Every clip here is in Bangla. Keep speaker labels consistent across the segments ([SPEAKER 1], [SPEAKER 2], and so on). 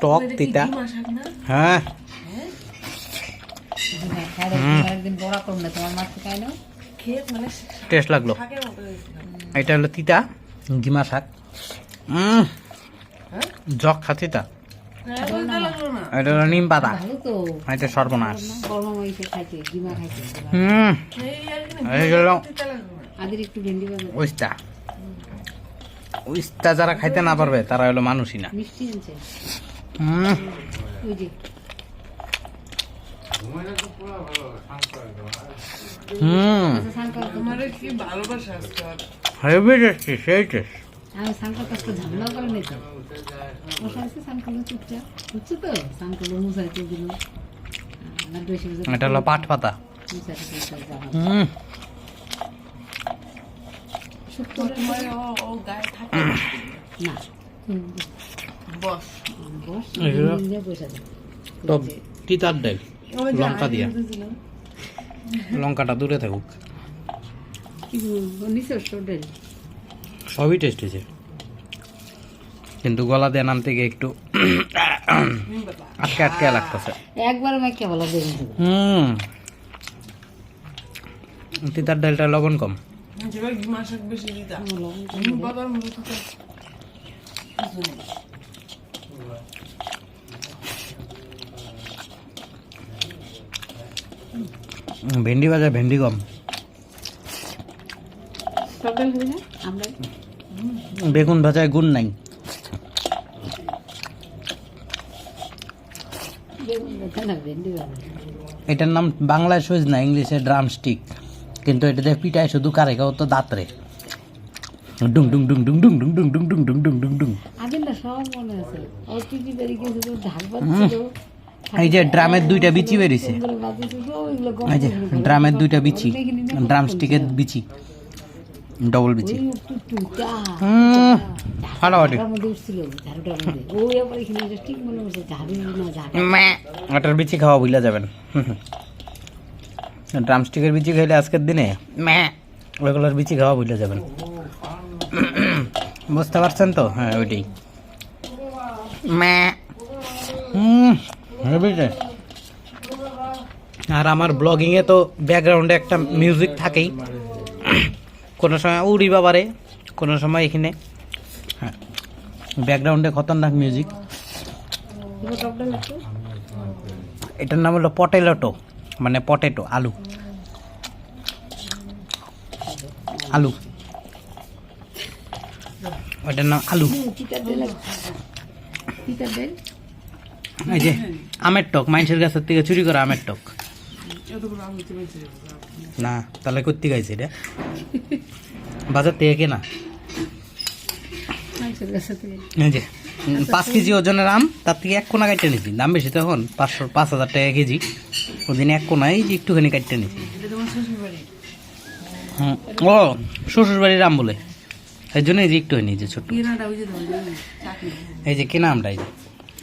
[SPEAKER 1] টক তিতা। হ্যাঁ। টেস্ট লাগল। এটা হলো তিতা ডিমা শাক। জক খা তিতা। এটা হলো নিম পাতা। এটা সর্বনাশ। হুম। ওইটা। ওইটা যারা খাইতে না পারবে তারা হলো মানুষই না।
[SPEAKER 2] হ্যাঁ,
[SPEAKER 1] এটা হলো পাট পাতা। তিতার ডাল লঙ্কা দিয়া। লঙ্কাটা দূরে থাকুক। সবই টেস্ট হয়েছে। কিন্তু গলা দিয়ে নাম থেকে একটু আটকে আটকে লাগতেছে।
[SPEAKER 2] একবার মেখে বলা
[SPEAKER 1] হুম। তিতার ডালটা লবণ কম। Mm, ভেন্ডি বাজার ভেন্ডি কম বেগুন ভাজায় গুণ নাই। এটার নাম বাংলায় সুইজ না ইংলিশে ড্রামস্টিক। কিন্তু এটাতে পিটায় শুধু কারে কাও তো দাঁতরে ডুং ডুং ডুং ডুং ডুং ডুং ডুং ডুং ডুং ডুং ডুং ডুং ডুং
[SPEAKER 2] মনে
[SPEAKER 1] এই যে ড্রামের দুইটা বিচি বেরিয়েছে এই যে ড্রামের দুইটা বিচি ড্রাম স্টিকের বিচি ডবল বিচি ফাটাফাটি
[SPEAKER 2] মনে।
[SPEAKER 1] ওটার বিচি খাওয়া ভুলে যাবেন ড্রাম স্টিকের বিচি খাইলে আজকের দিনে ম্যাঁ। ওইগুলোর বিচি খাওয়া ভুলে যাবেন। বুঝতে পারছেন তো? হ্যাঁ ওইটাই। ম্যাঁ। হুম, heavy আর আমার ব্লগিংয়ে তো ব্যাকগ্রাউন্ডে একটা মিউজিক থাকেই। কোনো সময় উড়ি বাবারে কোনো সময় এখানে। হ্যাঁ ব্যাকগ্রাউন্ডে খতরনাক মিউজিক। এটার নাম হলো পটেলটো। মানে পটেটো আলু। আলু। ওটার নাম আলু। এই যে আমের টক মানুষের গাছের থেকে চুরি করা আমের টক। না তাহলে করতে গাইছে এটা বাজার থেকে কেনা। এই যে। পাঁচ কেজি ওজনের আম তার থেকে এক কোনা কাটতে নিছি। দাম বেশি তখন পাঁচশো পাঁচ হাজার টাকা কেজি। ওদিন এক কোনা এই যে একটুখানি কাটতে নিছি। হুম, ও শ্বশুর বাড়ির আম বলে। এই জন্য এই যে একটু হয়নি যে ছোট এই যে কেনা আমটা এই যে।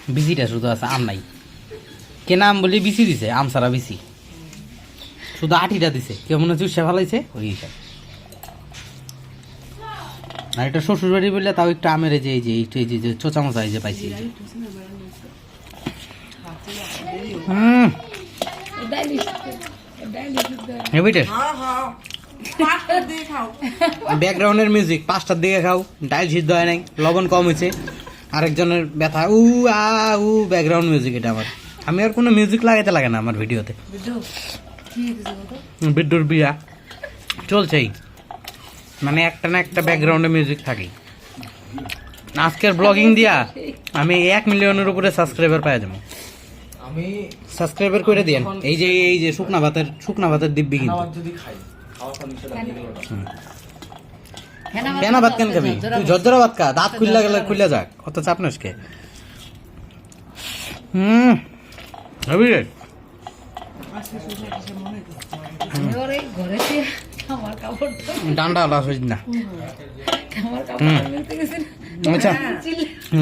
[SPEAKER 1] বিচিটা শুধু আছে আম নাই। কেনা আম বলে বিচি দিছে আম সারা বিচি। শুধু আটিটা দিছে। কেউ মনে হচ্ছে উৎসা ভালাইছে ওই হিসাব। আর এটা শ্বশুর বাড়ি বললে তাও একটু আমের যে এই যে এই যে- চোচা মোচা এই যে পাইছি হুম। ব্যাকগ্রাউন্ডের মিউজিক পাঁচটার দিকে খাও ডাইল সিদ্ধ হয় নাই লবণ কম হয়েছে আরেকজনের ব্যথা উ আ উ ব্যাকগ্রাউন্ড মিউজিক এটা আমার আমি আর কোনো মিউজিক লাগাইতে লাগে না আমার ভিডিওতে বিদ্যুর বিয়া চলছেই। মানে একটা না একটা ব্যাকগ্রাউন্ডে মিউজিক থাকেই। আজকের ব্লগিং দিয়া আমি এক মিলিয়নের উপরে সাবস্ক্রাইবার পাই যাব।
[SPEAKER 3] আমি
[SPEAKER 1] সাবস্ক্রাইবার করে দিয়েন এই যে এই যে শুকনা ভাতের শুকনা ভাতের দিব্যি কিন্তু। কেন ভাত কেন খাবি? তুই ঝরঝরা ভাত খা দাঁত খুললা গেলে খুললা যাক অত চাপ নাস কে। হুম। হবি রে
[SPEAKER 2] ঘরে ঘরে আমার
[SPEAKER 1] ডান্ডা লাস হইস না।
[SPEAKER 2] আমার কাপড়
[SPEAKER 1] আচ্ছা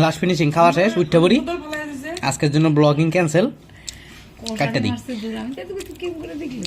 [SPEAKER 1] লাস্ট ফিনিশিং খাওয়া শেষ উঠতে পড়ি আজকের জন্য ব্লগিং ক্যান্সেল কাটতে দিই।
[SPEAKER 2] মারছে আমি তো কি করে দেখলি?